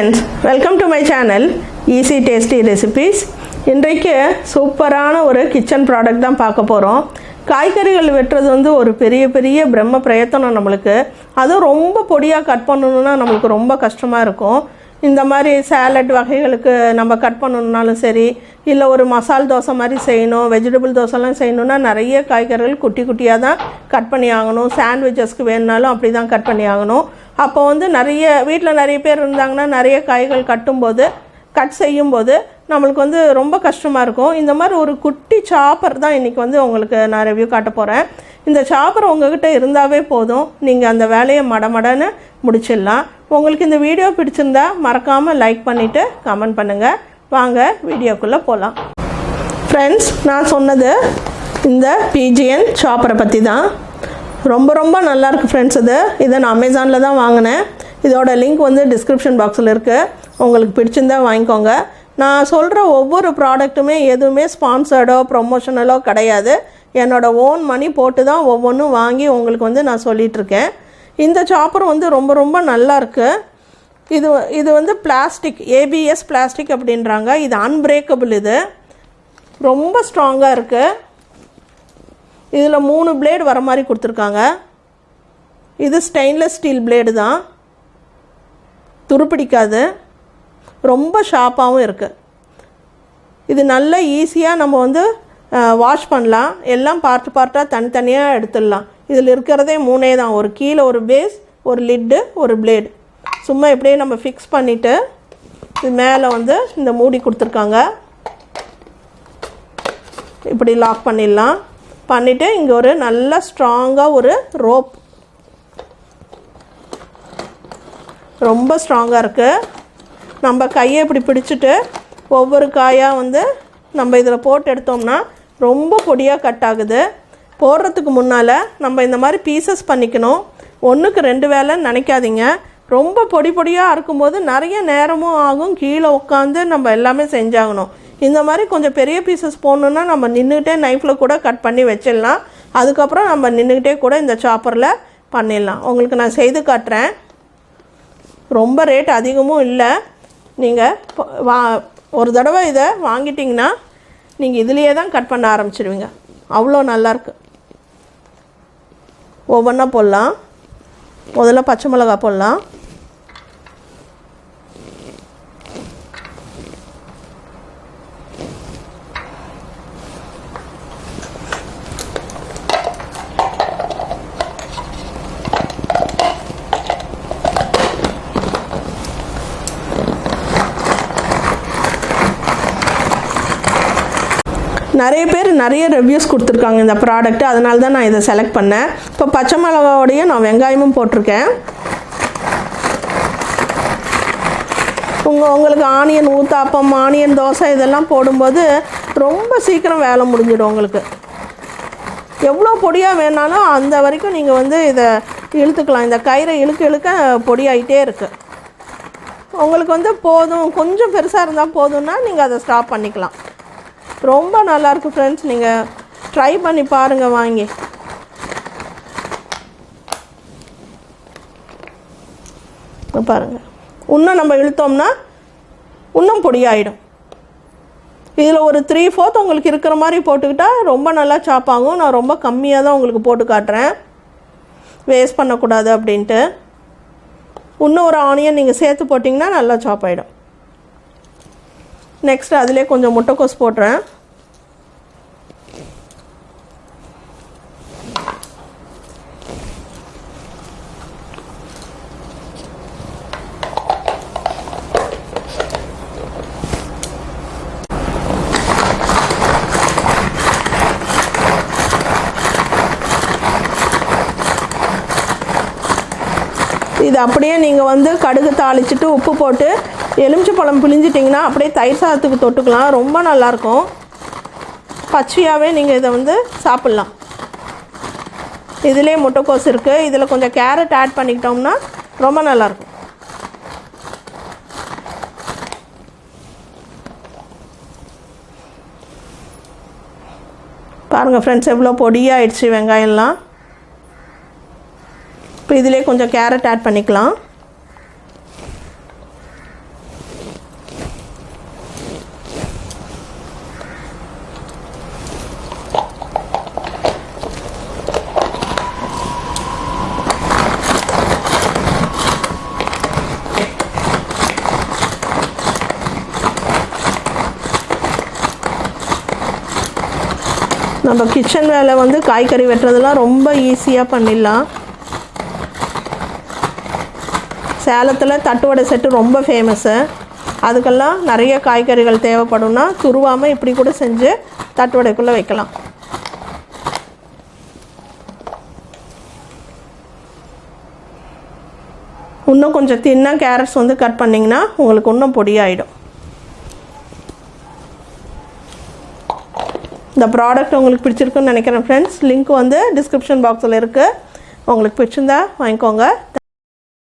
Friends welcome to my channel easy tasty recipes இன்றைக்கு சூப்பரான ஒரு கிச்சன் ப்ராடக்ட் தான் பார்க்க போகிறோம் காய்கறிகள் வெட்டுறது வந்து ஒரு பெரிய பெரிய பிரம்ம பிரயத்தனம் நம்மளுக்கு. அதுவும் ரொம்ப பொடியாக கட் பண்ணணுன்னா நம்மளுக்கு ரொம்ப கஷ்டமாக இருக்கும். இந்த மாதிரி சேலட் வகைகளுக்கு நம்ம கட் பண்ணணுன்னாலும் சரி இல்லை ஒரு மசால் தோசை மாதிரி செய்யணும் வெஜிடபிள் தோசைலாம் செய்யணுன்னா நிறைய காய்கறிகள் குட்டி குட்டியாக தான் கட் பண்ணி ஆகணும். சாண்ட்விச்சஸ்க்கு வேணுனாலும் அப்படி தான் கட் பண்ணி ஆகணும். அப்போ வந்து நிறைய வீட்டில் நிறைய பேர் இருந்தாங்கன்னா நிறைய காய்கள் கட்டும்போது கட் செய்யும்போது நம்மளுக்கு வந்து ரொம்ப கஷ்டமாக இருக்கும். இந்த மாதிரி ஒரு குட்டி சாப்பர் தான் இன்றைக்கி வந்து உங்களுக்கு நான் ரிவ்யூ காட்ட போகிறேன் இந்த சாப்பர் உங்ககிட்ட இருந்தாவே போதும். நீங்கள் அந்த வேலையை மடமடன்னு முடிச்சிடலாம். உங்களுக்கு இந்த வீடியோ பிடிச்சிருந்தா மறக்காமல் லைக் பண்ணிவிட்டு கமெண்ட் பண்ணுங்கள் வாங்க வீடியோக்குள்ளே போகலாம் ஃப்ரெண்ட்ஸ் நான் சொன்னது இந்த பிஜிஎன் சாப்பரை பற்றி தான் ரொம்ப ரொம்ப நல்லாருக்கு ஃப்ரெண்ட்ஸ் இது. இதை நான் அமேசானில் தான் வாங்கினேன். இதோட லிங்க் வந்து டிஸ்கிரிப்ஷன் பாக்ஸில் இருக்குது உங்களுக்கு பிடிச்சிருந்தா வாங்கிக்கோங்க. நான் சொல்கிற ஒவ்வொரு ப்ராடக்ட்டுமே எதுவுமே ஸ்பான்சர்டோ ப்ரொமோஷனலோ கிடையாது. என்னோடய ஓன் மணி போட்டு தான் ஒவ்வொன்றும் வாங்கி உங்களுக்கு வந்து நான் சொல்லிகிட்ருக்கேன் இந்த சாப்பர் வந்து ரொம்ப ரொம்ப நல்லா இருக்குது இது இது வந்து பிளாஸ்டிக் ஏபிஎஸ் பிளாஸ்டிக் அப்படின்றாங்க. இது அன்பிரேக்கபிள் இது. ரொம்ப ஸ்ட்ராங்காக இருக்குது இதில் மூணு பிளேடு வர மாதிரி கொடுத்துருக்காங்க. இது ஸ்டெயின்லெஸ் ஸ்டீல் பிளேடு தான். துருப்பிடிக்காது. ரொம்ப ஷார்ப்பாகவும் இருக்குது இது நல்ல ஈஸியாக நம்ம வந்து வாஷ் பண்ணலாம். எல்லாம் பார்ட்டு பார்ட்டாக தனித்தனியாக எடுத்துடலாம். இதில் இருக்கிறதே மூணே தான். ஒரு கீழே ஒரு பேஸ் ஒரு லிட்டு ஒரு பிளேடு சும்மா இப்படியே நம்ம ஃபிக்ஸ் பண்ணிவிட்டு இது மேலே வந்து இந்த மூடி கொடுத்துருக்காங்க. இப்படி லாக் பண்ணிடலாம். பண்ணிவிட்டு இங்கே ஒரு நல்ல ஸ்ட்ராங்காக ஒரு ரோப் ரொம்ப ஸ்ட்ராங்காக இருக்குது நம்ம கையை இப்படி பிடிச்சிட்டு ஒவ்வொரு காயாக வந்து நம்ம இதில் போட்டு எடுத்தோம்னா ரொம்ப பொடியாக கட் ஆகுது. போடுறதுக்கு முன்னால் நம்ம இந்த மாதிரி பீசஸ் பண்ணிக்கணும். ஒன்றுக்கு ரெண்டு வேலைன்னு நினைக்காதீங்க. ரொம்ப பொடி பொடியாக இருக்கும்போது நிறைய நேரமும் ஆகும். கீழே உட்காந்து நம்ம எல்லாமே செஞ்சாகணும். இந்த மாதிரி கொஞ்சம் பெரிய பீசஸ் போடணுன்னா நம்ம நின்றுக்கிட்டே நைஃப்பில் கூட கட் பண்ணி வச்சிடலாம். அதுக்கப்புறம் நம்ம நின்றுக்கிட்டே கூட இந்த சாப்பரில் பண்ணிடலாம். உங்களுக்கு நான் செய்து காட்டுறேன். ரொம்ப ரேட் அதிகமும் இல்லை. நீங்கள் வா ஒரு தடவை இதை வாங்கிட்டிங்கன்னா நீங்கள் இதுலேயே தான் கட் பண்ண ஆரம்பிச்சிடுவீங்க அவ்வளோ நல்லாயிருக்கு ஒவ்வொன்றா போடலாம். முதல்ல பச்சை மிளகா போடலாம். நிறைய பேர் நிறைய ரிவ்யூஸ் கொடுத்துருக்காங்க இந்த ப்ராடக்ட் அதனால தான் நான் இதை செலக்ட் பண்ணேன். இப்போ பச்சை மிளகாவோடைய நான் வெங்காயமும் போட்டிருக்கேன். உங்கள் உங்களுக்கு ஆனியன் ஊத்தாப்பம் ஆனியன் தோசை இதெல்லாம் போடும்போது ரொம்ப சீக்கிரம் வேலை முடிஞ்சிடும் உங்களுக்கு. எவ்வளோ பொடியாக வேணாலும் அந்த வரைக்கும் நீங்கள் வந்து இதை இழுத்துக்கலாம். இந்த கயிறை இழுக்க இழுக்க பொடியாயிட்டே இருக்குது உங்களுக்கு வந்து போதும் கொஞ்சம் பெருசாக இருந்தால் போதும்னா நீங்கள் அதை ஸ்டாப் பண்ணிக்கலாம். ரொம்ப நல்லாயிருக்கு ஃப்ரெண்ட்ஸ் நீங்கள் ட்ரை பண்ணி பாருங்கள் வாங்கி. பாருங்கள் இன்னும் நம்ம இழுத்தோம்னா இன்னும் பொடியாயிடும். இதில் ஒரு த்ரீ ஃபோர்த் உங்களுக்கு இருக்கிற மாதிரி போட்டுக்கிட்டால் ரொம்ப நல்லா சாப்பாகும் ஆகும். நான் ரொம்ப கம்மியாக தான் உங்களுக்கு போட்டு காட்டுறேன். வேஸ்ட் பண்ணக்கூடாது அப்படின்ட்டு. இன்னும் ஒரு ஆனியன் நீங்கள் சேர்த்து போட்டிங்கன்னா நல்லா சாப் ஆகிடும் நெக்ஸ்ட் அதிலே கொஞ்சம் முட்டைக்கோஸ் போடுறேன் இது அப்படியே நீங்கள் வந்து கடுகு தாளிச்சிட்டு உப்பு போட்டு எலுமிச்சை பழம் பிழிஞ்சிட்டிங்கன்னா அப்படியே தயிர் சாதத்துக்கு தொட்டுக்கலாம். ரொம்ப நல்லாயிருக்கும் பச்சையாகவே நீங்கள் இதை வந்து சாப்பிட்லாம். இதிலே முட்டைக்கோஸ் இருக்குது இதில் கொஞ்சம் கேரட் ஆட் பண்ணிக்கிட்டோம்னா ரொம்ப நல்லாயிருக்கும் பாருங்கள் ஃப்ரெண்ட்ஸ் எவ்வளோ பொடியாயிடுச்சு வெங்காயம்லாம். இப்போ இதிலே கொஞ்சம் கேரட் ஆட் பண்ணிக்கலாம். நம்ம கிச்சன் வேலை வந்து காய்கறி வெட்டுறதெல்லாம் ரொம்ப ஈஸியாக பண்ணிடலாம். சேலத்தில் தட்டுவடை செட்டு ரொம்ப ஃபேமஸ்ஸு அதுக்கெல்லாம் நிறைய காய்கறிகள் தேவைப்படும்னா துருவாமல் இப்படி கூட செஞ்சு தட்டுவடைக்குள்ளே வைக்கலாம். இன்னும் கொஞ்சம் தின்னாக கேரட்ஸ் வந்து கட் பண்ணிங்கன்னா உங்களுக்கு இன்னும் பொடியாயிடும். இந்த ப்ராடக்ட் உங்களுக்கு பிடிச்சிருக்குன்னு நினைக்கிறேன் ஃப்ரெண்ட்ஸ் லிங்க் வந்து டிஸ்கிரிப்ஷன் பாக்ஸில் இருக்குது உங்களுக்கு பிடிச்சிருந்தா வாங்கிக்கோங்க.